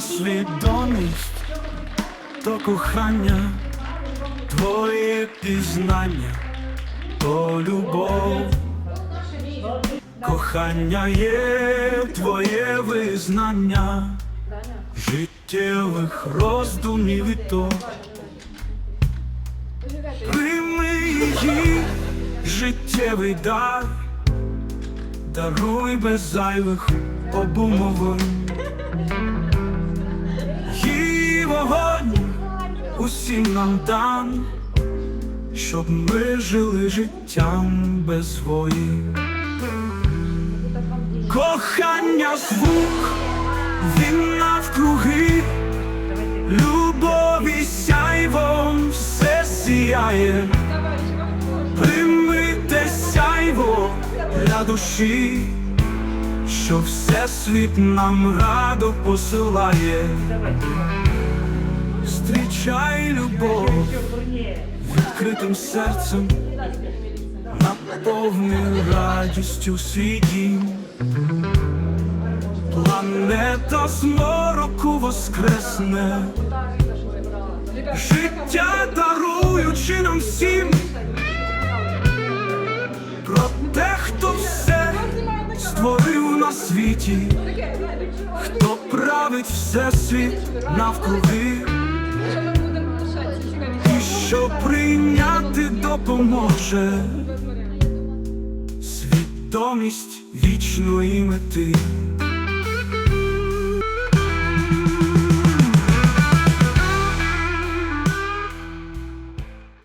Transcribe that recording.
свідомість, то кохання, твоє пізнання, то любов. Кохання є твоє визнання життєвих роздумів і то. Прийми її життєвий дар, даруй без зайвих обумовин. Усім нам дан, щоб ми жили життям без воїн. Кохання звук, він навкруги, любові сяйвом все сіяє, примите сяйво для душі, що всесвіт нам радо посилає. Зустрічай любов відкритим серцем, наповни радістю свій дім. Планета змороку воскресне, життя даруючи нам всім. Про те, хто все створив на світі, хто править всесвіт навкруги, прийняти допоможе свідомість вічної мети.